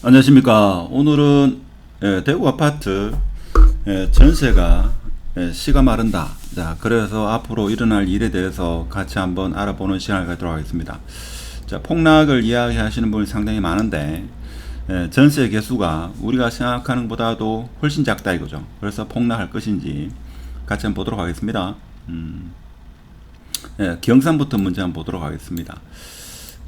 안녕하십니까. 오늘은 예, 대구 아파트 예, 전세가 예, 시가 마른다. 자, 그래서 앞으로 일어날 일에 대해서 같이 한번 알아보는 시간을 갖도록 하겠습니다. 자, 폭락을 이야기하시는 분이 상당히 많은데 예, 전세 개수가 우리가 생각하는 것보다도 훨씬 작다 이거죠. 그래서 폭락할 것인지 같이 한번 보도록 하겠습니다. 음, 예, 경산부터 먼저 한번 보도록 하겠습니다.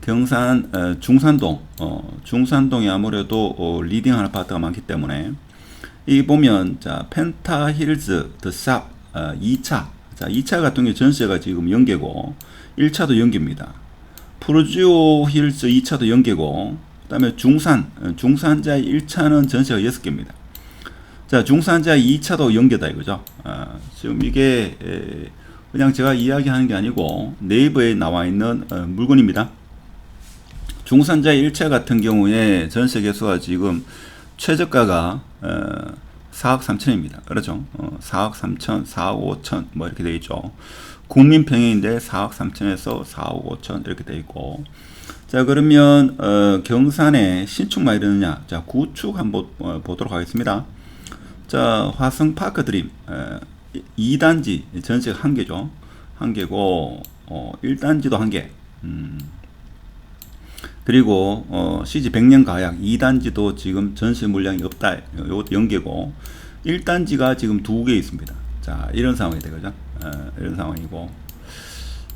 경산 어, 중산동 어, 중산동이 아무래도 어, 리딩하는 아파트가 많기 때문에 이 보면 자 펜타 힐즈 더샵 어, 2차 자 2차 같은 경우 전세가 지금 연계고 1차도 연계입니다. 프로지오 힐즈 2차도 연계고 그 다음에 중산 어, 중산자 1차는 전세가 6개입니다. 자 중산자 2차도 연계다 이거죠. 아, 지금 이게 에, 그냥 제가 이야기하는 게 아니고 네이버에 나와 있는 어, 물건입니다. 중산자 1차 같은 경우에 전세 개수가 지금 최저가가 어, 4억 3천입니다. 그렇죠? 어, 4억 3천, 4억 5천 뭐 이렇게 돼 있죠. 국민 평형인데 4억 3천에서 4억 5천 이렇게 돼 있고 자 그러면 어, 경산에 신축만 이르느냐 자 구축 한번 어, 보도록 하겠습니다. 자 화성 파크 드림 어, 2단지 전세가 한 개죠. 한 개고 어, 1단지도 한 개. 음. 그리고 어, CG 100년 가약 2단지도 지금 전세 물량이 없다. 이것도 연계고 1단지가 지금 두 개 있습니다. 자 이런 상황이 되거죠. 어, 이런 상황이고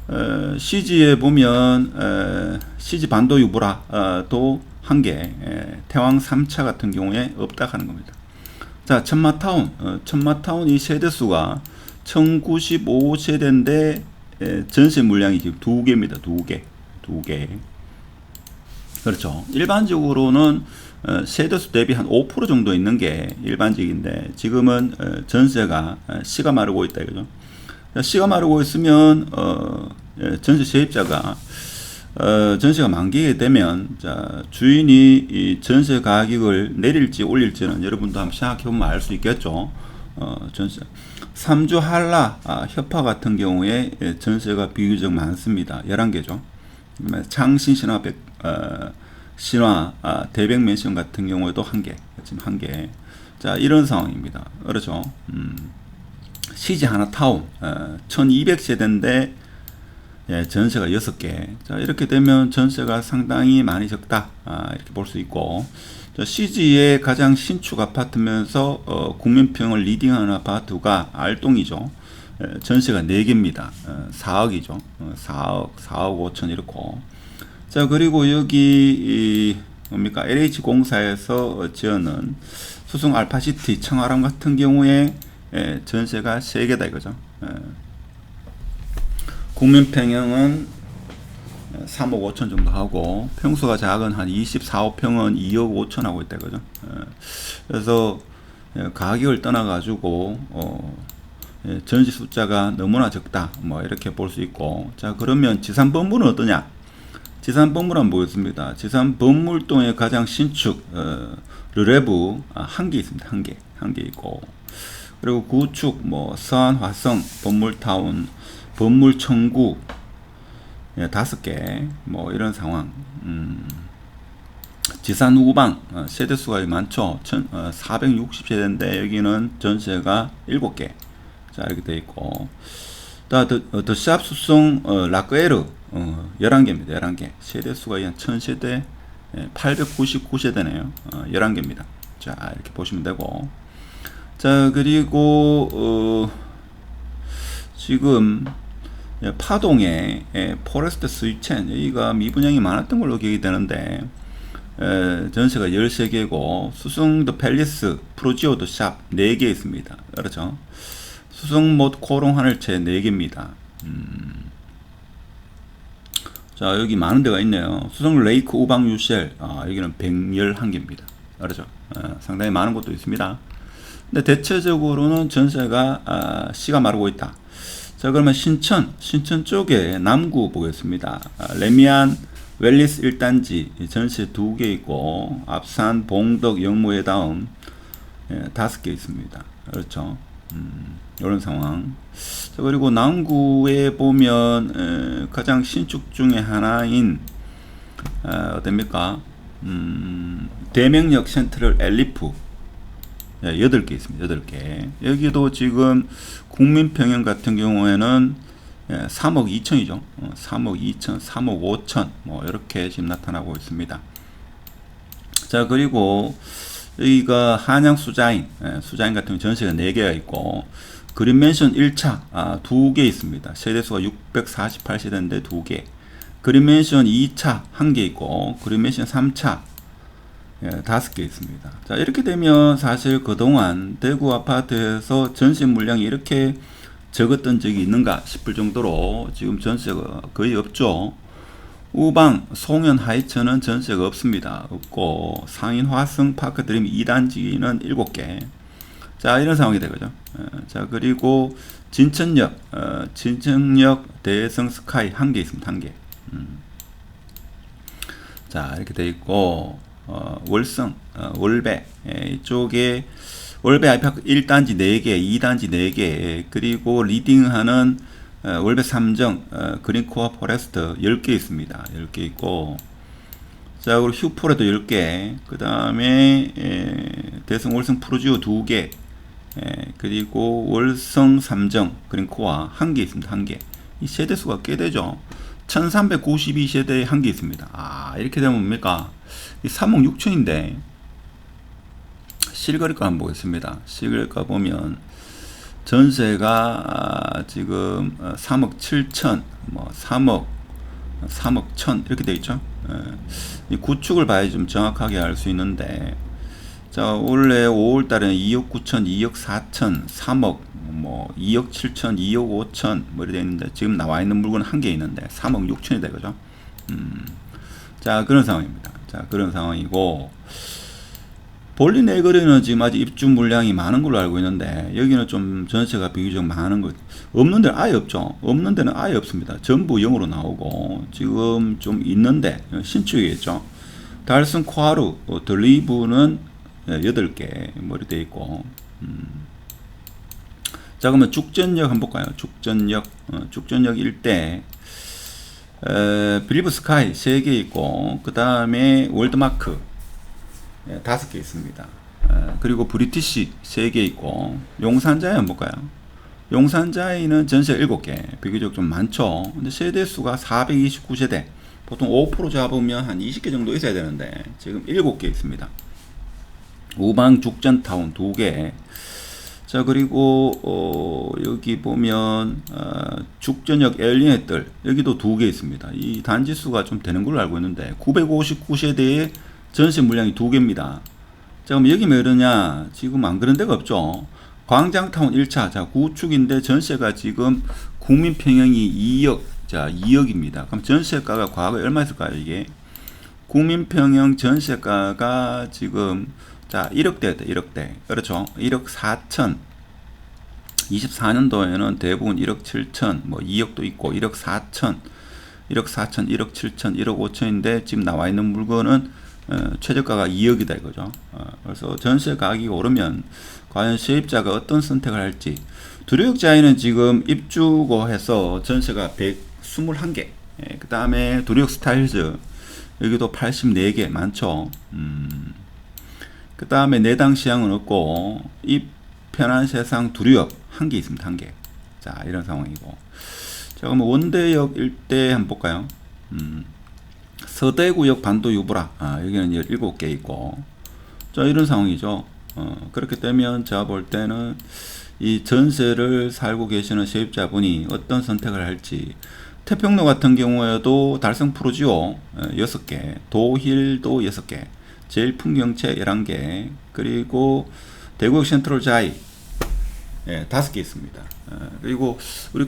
어, CG에 보면 어, CG 반도 유보라도 한 개, 태왕 3차 같은 경우에 없다 하는 겁니다. 자 천마타운, 어, 천마타운 이 세대수가 1095세대인데 에, 전세 물량이 지금 두 개입니다. 두 개, 두 개. 그렇죠. 일반적으로는 어, 세대수 대비 한 5% 정도 있는 게 일반적인데 지금은 어, 전세가 어, 씨가 마르고 있다 이거죠. 씨가 마르고 있으면 어, 예, 전세 세입자가 어, 전세가 만기게 되면 자, 주인이 이 전세 가격을 내릴지 올릴지는 여러분도 한번 생각해 보면 알 수 있겠죠. 어, 전세 3주 한라 아, 협파 같은 경우에 예, 전세가 비교적 많습니다. 11개죠. 창신 신화 백, 어, 신화 아, 대백 맨션 같은 경우에도 한 개, 지금 한 개. 자 이런 상황입니다. 그렇죠. 음, 시지 하나 타운 어, 1200세대인데 예, 전세가 6개. 자, 이렇게 되면 전세가 상당히 많이 적다. 아, 이렇게 볼 수 있고. 자, CG의 가장 신축 아파트면서 어, 국민평을 리딩하는 아파트가 알동이죠. 예, 전세가 4개입니다. 어, 4억이죠. 어, 4억, 4억 5천 이렇고. 자, 그리고 여기 이 뭡니까? LH공사에서 지어는 수성 알파시티 청아람 같은 경우에 예, 전세가 3개다 이거죠. 예. 국민평형은 3억 5천 정도 하고 평수가 작은 한 24호평은 2억 5천 하고 있다 그죠 그래서 가격을 떠나 가지고 어 전시 숫자가 너무나 적다 뭐 이렇게 볼 수 있고 자 그러면 지산 건물은 어떠냐 지산 건물은 뭐였습니다 지산 건물동의 가장 신축 어, 르레브 한개 있습니다 한 개 한 개 있고 그리고 구축 뭐 서안 화성 건물타운 법물 청구 예, 다섯 개, 뭐 이런 상황. 음, 지산 우방 어, 세대 수가 많죠. 천, 어, 460세대인데 여기는 전세가 7개. 자 이렇게 돼 있고, 더, 더, 샵 수송 어, 라크에르 어, 11개입니다. 11개. 세대 수가 한 1000세대, 예, 899세대네요. 어, 11개입니다. 자 이렇게 보시면 되고, 자 그리고 어, 지금 예, 파동에 예, 포레스트 스위첸 여기가 미분양이 많았던 걸로 기억이 되는데 에, 전세가 13개고 수성도 팰리스 프로지오도 샵 4개 있습니다 그렇죠 수성못 코롱 하늘채 4개입니다. 음. 자 여기 많은 데가 있네요. 수성 레이크 우방 유셀 아, 여기는 111개입니다. 그렇죠? 아, 상당히 많은 곳도 있습니다. 근데 대체적으로는 전세가 아, 씨가 마르고 있다. 자 그러면 신천 신천 쪽에 남구 보겠습니다. 아, 레미안 웰리스 1단지 전세 두개 있고 앞산 봉덕 영무회 다음 예, 다섯 개 있습니다. 그렇죠? 음, 이런 상황 자, 그리고 남구에 보면 에, 가장 신축 중에 하나인 어, 어딥니까 음, 음, 대명역 센트럴 엘리프 예, 8개 있습니다. 8개. 여기도 지금 국민평형 같은 경우에는 예, 3억 2천이죠. 어, 3억 2천, 3억 5천 뭐 이렇게 지금 나타나고 있습니다. 자 그리고 여기가 한양 수자인 예, 수자인 같은 경우 전세가 4개가 있고 그린맨션 1차 아, 2개 있습니다. 세대수가 648세대인데 2개 그린맨션 2차 1개 있고 그린맨션 3차 예, 다섯 개 있습니다. 자, 이렇게 되면 사실 그동안 대구 아파트에서 전세 물량이 이렇게 적었던 적이 있는가 싶을 정도로 지금 전세가 거의 없죠. 우방, 송현, 하이천은 전세가 없습니다. 없고, 상인, 화성, 파크 드림 2단지는 7개. 자, 이런 상황이 되거죠. 어, 자, 그리고 진천역, 어, 진천역 대성 스카이 한 개 있습니다. 한 개. 음. 자, 이렇게 돼 있고, 어, 월성, 어, 월배 예, 이쪽에 월배 아이파크 1단지 4개, 2단지 4개, 그리고 리딩하는 어, 월배 3정, 어, 그린코어 포레스트 10개 있습니다. 10개 있고, 자, 그리고 휴포레도 10개, 그 다음에, 예, 대성 월성 프로지오 2개, 예, 그리고 월성 3정, 그린코어 1개 있습니다. 1개. 이 세대 수가 꽤 되죠. 1392 세대에 한 개 있습니다. 아, 이렇게 되면 뭡니까? 이 3억 6천인데, 실거래가 한번 보겠습니다. 실거래가 보면, 전세가 아, 지금 3억 7천, 뭐 3억, 3억 1천 이렇게 돼 있죠. 예. 이 구축을 봐야 좀 정확하게 알 수 있는데, 자 원래 5월 달에는 2억 9천, 2억 4천, 3억, 뭐 2억 7천, 2억 5천 뭐 이렇게 있는데 지금 나와 있는 물건 한 개 있는데 3억 6천이 되거죠. 음. 자 그런 상황입니다. 자 그런 상황이고 볼린 내거리는 지금 아직 입주 물량이 많은 걸로 알고 있는데 여기는 좀 전세가 비교적 많은 것 없는 데는 아예 없죠. 없는 데는 아예 없습니다. 전부 0으로 나오고 지금 좀 있는데 신축이겠죠. 달슨 코하루 어, 들리브는 8개 머리 돼 있고 음. 자 그러면 죽전역 한번 볼까요? 죽전역 어, 죽전역 일대 빌리브 스카이 3개 있고 그 다음에 월드마크 예, 5개 있습니다. 에, 그리고 브리티시 3개 있고 용산자이 한번 볼까요? 용산자이는 전세 7개 비교적 좀 많죠. 근데 세대수가 429세대 보통 5% 잡으면 한 20개 정도 있어야 되는데 지금 7개 있습니다. 우방 죽전타운 2개 자 그리고 어, 여기 보면 어, 죽전역 엘리네뜰 여기도 두 개 있습니다. 이 단지 수가 좀 되는 걸로 알고 있는데 959세대의 전세 물량이 두 개입니다. 자 그럼 여기 왜 그러냐 지금 안 그런 데가 없죠. 광장타운 1차 자 구축인데 전세가 지금 국민평형이 2억 자 2억입니다. 그럼 전세가가 과거에 얼마였을까요 이게 국민평형 전세가가 지금 자, 1억대, 1억대. 그렇죠. 1억 4천. 24년도에는 대부분 1억 7천, 뭐 2억도 있고 1억 4천, 1억 4천, 1억 7천, 1억 5천인데 지금 나와 있는 물건은 어, 최저가가 2억이다 이거죠. 어, 그래서 전세 가격이 오르면 과연 세입자가 어떤 선택을 할지. 두류역자에는 지금 입주고 해서 전세가 121개. 예, 그 다음에 두류역 스타일즈 여기도 84개 많죠. 음. 그 다음에 내당 시향은 없고 이 편한 세상 두류역 한개 있습니다. 한 개. 자 이런 상황이고 자 그럼 원대역 일대 한번 볼까요? 음, 서대구역 반도 유보라 아 여기는 17개 있고 자 이런 상황이죠. 어, 그렇게 되면 제가 볼 때는 이 전세를 살고 계시는 세입자분이 어떤 선택을 할지 태평로 같은 경우에도 달성 프로지오 6개, 도힐도 6개, 제일 풍경채 11개, 그리고 대구역 센트럴 자이 예, 5개 있습니다. 어, 그리고 우리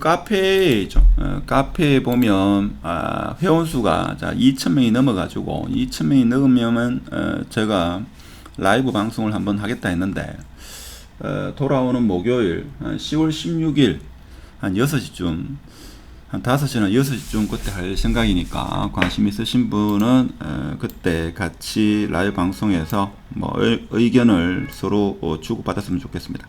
있죠. 어, 카페에 보면 아, 회원 수가 자 2,000명이 넘어가지고 2,000명이 넘으면 어, 제가 라이브 방송을 한번 하겠다 했는데 어, 돌아오는 목요일 10월 16일 한 6시쯤 한 5시나 6시쯤 그때 할 생각이니까 관심 있으신 분은 어, 그때 같이 라이브 방송에서 뭐 의견을 서로 어, 주고받았으면 좋겠습니다.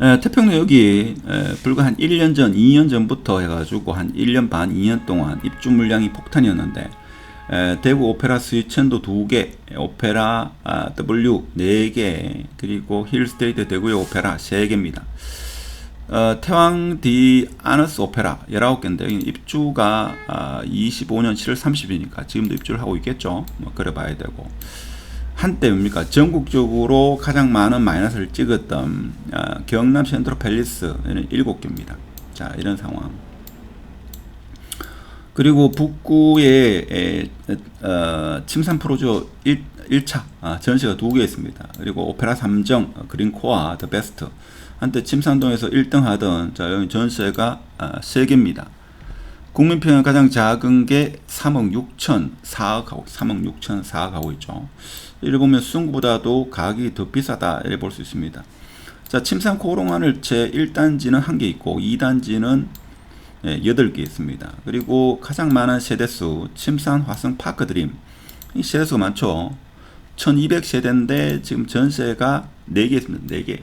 에, 태평로 여기 에, 불과 한 1년 전, 2년 전부터 해가지고 한 1년 반, 2년 동안 입주 물량이 폭탄이었는데 에, 대구 오페라 스위천도 2개, 오페라 아, W 4개, 그리고 힐스테이트 대구의 오페라 3개입니다. 어, 태왕 디 아너스 오페라 19개인데 입주가 아, 25년 7월 30일이니까 지금도 입주를 하고 있겠죠. 뭐 그래 봐야 되고. 한때 뭡니까 전국적으로 가장 많은 마이너스를 찍었던 아, 경남 센트로 팰리스 는 7개입니다. 자 이런 상황. 그리고 북구에 에, 어, 침산 프로조 1, 1차 아, 전시가 두 개 있습니다. 그리고 오페라 3정 어, 그린코아 더 베스트 한때 침산동에서 1등 하던 자 여기 전시가 아, 3개입니다. 국민평은 가장 작은 게 3억 6천 4억 하고 3억 6천 4억 하고 있죠. 이를 보면 수성구보다도 가격이 더 비싸다 이렇게 볼 수 있습니다. 자 침산 코롱하늘채 1단지는 한 개 있고 2단지는 예, 8개 있습니다. 그리고 가장 많은 세대수 침산 화성 파크 드림 이 세대수가 많죠. 1200세대인데 지금 전세가 4개 있습니다. 4개.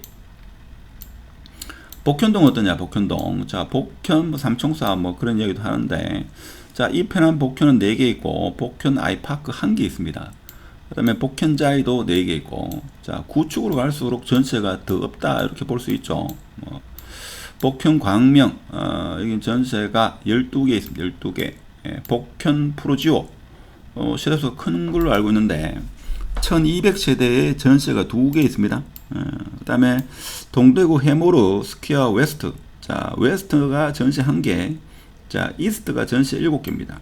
복현동 어떠냐 복현동. 자 복현 뭐 삼총사 뭐 그런 이야기도 하는데. 자 이 편한 복현은 4개 있고 복현 아이파크 1개 있습니다. 그 다음에 복현자이도 4개 있고. 자 구축으로 갈수록 전세가 더 없다 이렇게 볼 수 있죠. 뭐 복현 광명 어, 여기 전세가 12개 있습니다. 12개. 예, 복현 프로지오. 어, 세대수가 큰 걸로 알고 있는데 1200세대의 전세가 2개 있습니다. 어, 그 다음에 동대구 해모르 스퀘어 웨스트. 자 웨스트가 전시 1개 자 이스트가 전시 7개입니다.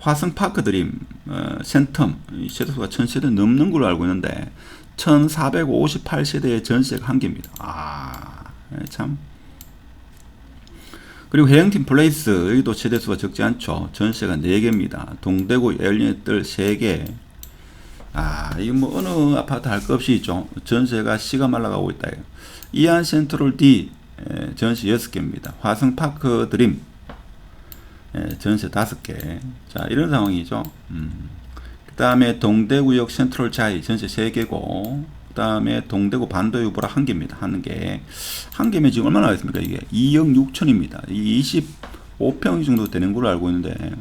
화성파크 드림 어, 센텀 세대수가 1000세대 넘는 걸로 알고 있는데 1458세대의 전시가 1개입니다. 아참. 예, 그리고 해영팀 플레이스 여기도 세대수가 적지 않죠. 전시가 4개입니다. 동대구 열린뜰 3개 아, 이거 뭐 어느 아파트 할 것 없이 있죠. 전세가 시가 말라가고 있다. 이안 센트럴 D 에, 전세 6개입니다. 화성 파크 드림 에, 전세 5개. 자, 이런 상황이죠. 음. 그 다음에 동대구역 센트럴 자이 전세 3개고, 그 다음에 동대구 반도 유 보라 1개입니다. 1개. 1개면 지금 얼마나 하겠습니까? 이게 2억 6천입니다. 25평 정도 되는 걸로 알고 있는데, 이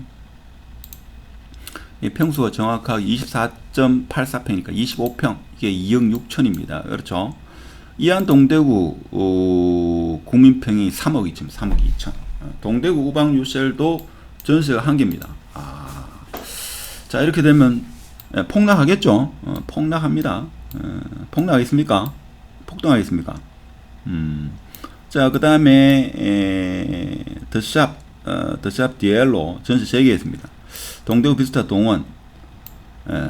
평수가 정확하게 24.84평이니까 25평 이게 2억 6천입니다. 그렇죠? 이안 동대구 어, 국민평이 3억 2천, 3억 2천. 동대구 우방 유셀도 전세가 한 개입니다. 아, 자 이렇게 되면 예, 폭락하겠죠? 어, 폭락합니다. 어, 폭락하겠습니까? 폭등하겠습니까? 음. 자, 그 다음에, 더샵, 어, 더샵 디엘로 전세 3개 있습니다. 동대구 비스타 동원 에,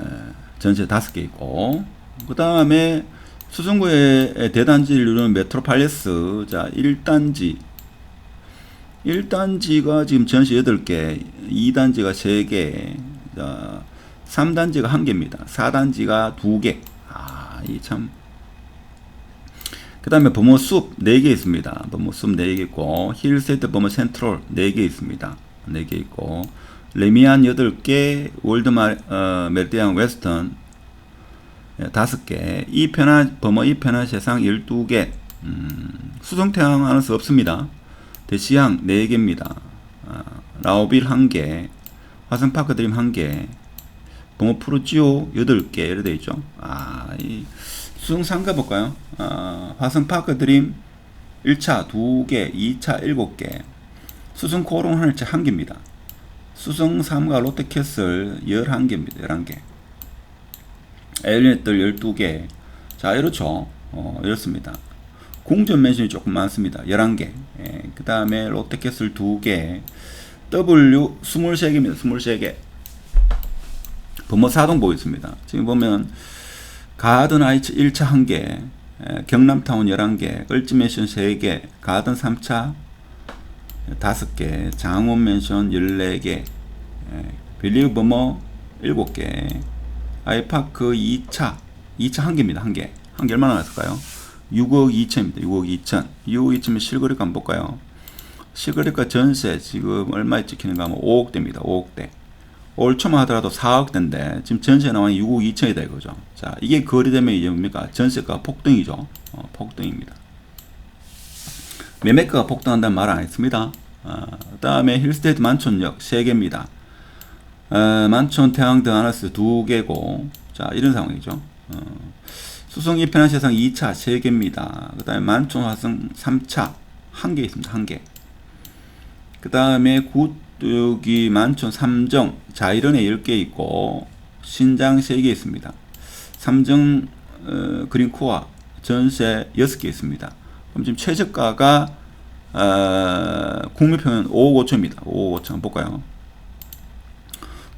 전체 다섯 개 있고 그 다음에 수성구의 대단지를 이루는 메트로팔레스 자 1단지. 1단지가 지금 전시 8개 2단지가 3개 자 3단지가 1개입니다. 4단지가 2개. 아이참. 그 다음에 버머숲 4개 있습니다. 버머숲 4개 있고 힐세트 버머 센트럴 4개 있습니다. 4개 있고 레미안 8개, 월드 마 어, 메르디안 웨스턴 5개, 예, 이편화 범어 이편화 세상 12개, 음, 수성 태양 하는 수 없습니다. 대시양 4개입니다. 아, 라오빌 1개, 화성파크 드림 1개, 범어 프로지오 8개 이렇게 되어 있죠. 아, 이 수성 상가 볼까요? 아, 화성파크 드림 1차 2개, 2차 7개, 수성 코롱 하늘채 1개입니다. 수성 3과 롯데캐슬 11개입니다. 11개. 엘리넷들 12개. 자, 이렇죠. 어, 이렇습니다. 공전 맨션이 조금 많습니다. 11개. 예, 그 다음에 롯데캐슬 2개. W 23개입니다. 23개. 범어 4동 보겠습니다. 지금 보면 가든 아이츠 1차 1개, 예, 경남타운 11개, 을지맨션 3개, 가든 3차 다섯 개, 장원 맨션 14개, 빌리브 버머 7개, 아이파크 2차, 2차 한 개입니다. 한 개. 한 개 얼마나 났을까요? 6억 2천입니다. 6억 2천. 6억 2천이면 실거래가 한번 볼까요? 실거래가 전세 지금 얼마에 찍히는가 하면 5억대입니다. 5억대. 올 초만 하더라도 4억대인데 지금 전세 나와 6억 2천이다 이거죠. 자, 이게 거래되면 이제 뭡니까? 전세가 폭등이죠. 어, 폭등입니다. 매매가가 폭등한다는 말 안 했습니다. 어, 그 다음에 힐스테이트 만촌역 3개입니다. 에, 만촌 태양 드하나스 두 개고 자 이런 상황이죠. 어, 수성 이편한 세상 2차 3개입니다. 그 다음에 만촌 화성 3차 1개 있습니다. 1개. 그 다음에 구 여기 만촌 삼정 자이런에 10개 있고 신장 3개 있습니다. 삼정 어, 그린코어 전세 6개 있습니다. 그럼 지금 최저가가 어, 국민평은 5억 5천입니다. 5억 5천 볼까요?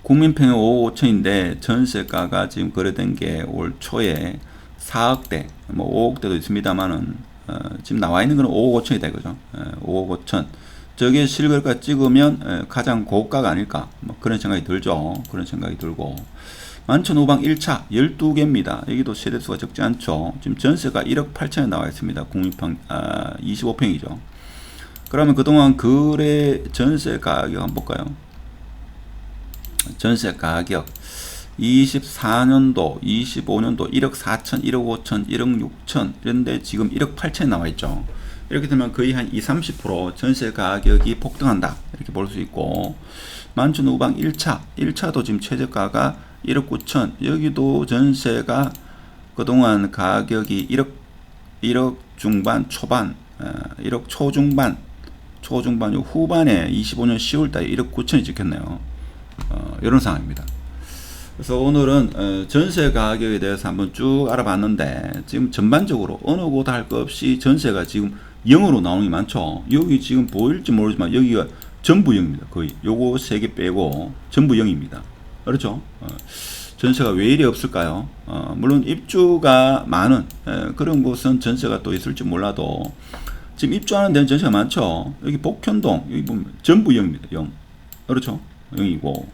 국민평은 5억 5천인데 전세가가 지금 거래된 게 올 초에 4억대, 뭐 5억대도 있습니다만은 어, 지금 나와 있는 거는 5억 5천이다 이거죠. 예, 5억 5천. 저게 실거래가 찍으면 예, 가장 고가가 아닐까 뭐 그런 생각이 들죠. 그런 생각이 들고 만천오방 1차 12개입니다. 여기도 세대수가 적지 않죠. 지금 전세가 1억 8천에 나와 있습니다. 국립평 아, 25평이죠. 그러면 그동안 거래 전세 가격 한번 볼까요? 전세 가격 24년도, 25년도 1억 4천, 1억 5천, 1억 6천 이런데 지금 1억 8천에 나와 있죠. 이렇게 되면 거의 한 20, 30% 전세 가격이 폭등한다. 이렇게 볼 수 있고 만촌 우방 1차, 1차도 지금 최저가가 1억 9천, 여기도 전세가 그동안 가격이 1억 1억 중반, 초반, 어, 1억 초중반, 초중반 요 후반에 25년 10월 달에 1억 9천이 찍혔네요. 어, 이런 상황입니다. 그래서 오늘은 어, 전세 가격에 대해서 한번 쭉 알아봤는데 지금 전반적으로 어느 곳할것 없이 전세가 지금 0으로 나오는 게 많죠. 여기 지금 보일지 모르지만 여기가 전부 0입니다. 거의 요거 세개 빼고 전부 0입니다. 그렇죠? 어, 전세가 왜 이리 없을까요? 어, 물론 입주가 많은 에, 그런 곳은 전세가 또 있을지 몰라도 지금 입주하는 데는 전세가 많죠. 여기 복현동 여기 보면 전부 0입니다. 0. 그렇죠? 0이고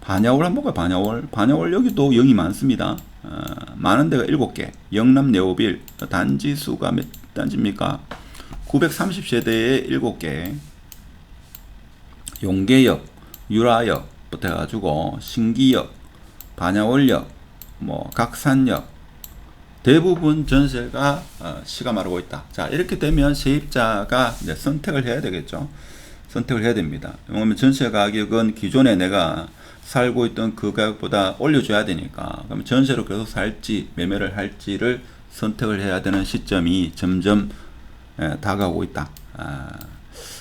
반야월 한번 볼까요? 반야월. 반야월 여기도 0이 많습니다. 어, 많은 데가 7개. 영남 네오빌 단지 수가 몇 단지입니까? 930세대에 7개. 용계역, 유라역부터 해가지고 신기역, 반야월역, 뭐 각산역 대부분 전세가 어, 시가 마르고 있다. 자 이렇게 되면 세입자가 선택을 해야 되겠죠. 선택을 해야 됩니다. 왜냐하면 전세 가격은 기존에 내가 살고 있던 그 가격보다 올려줘야 되니까 그럼 전세로 계속 살지 매매를 할지를 선택을 해야 되는 시점이 점점 에, 다가오고 있다. 아,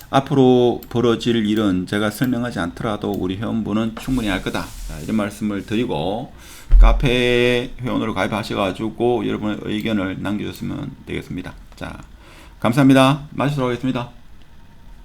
앞으로 벌어질 일은 제가 설명하지 않더라도 우리 회원분은 충분히 알 거다. 자, 이런 말씀을 드리고 카페 회원으로 가입하셔가지고 여러분의 의견을 남겨주시면 되겠습니다. 자, 감사합니다. 마치도록 하겠습니다.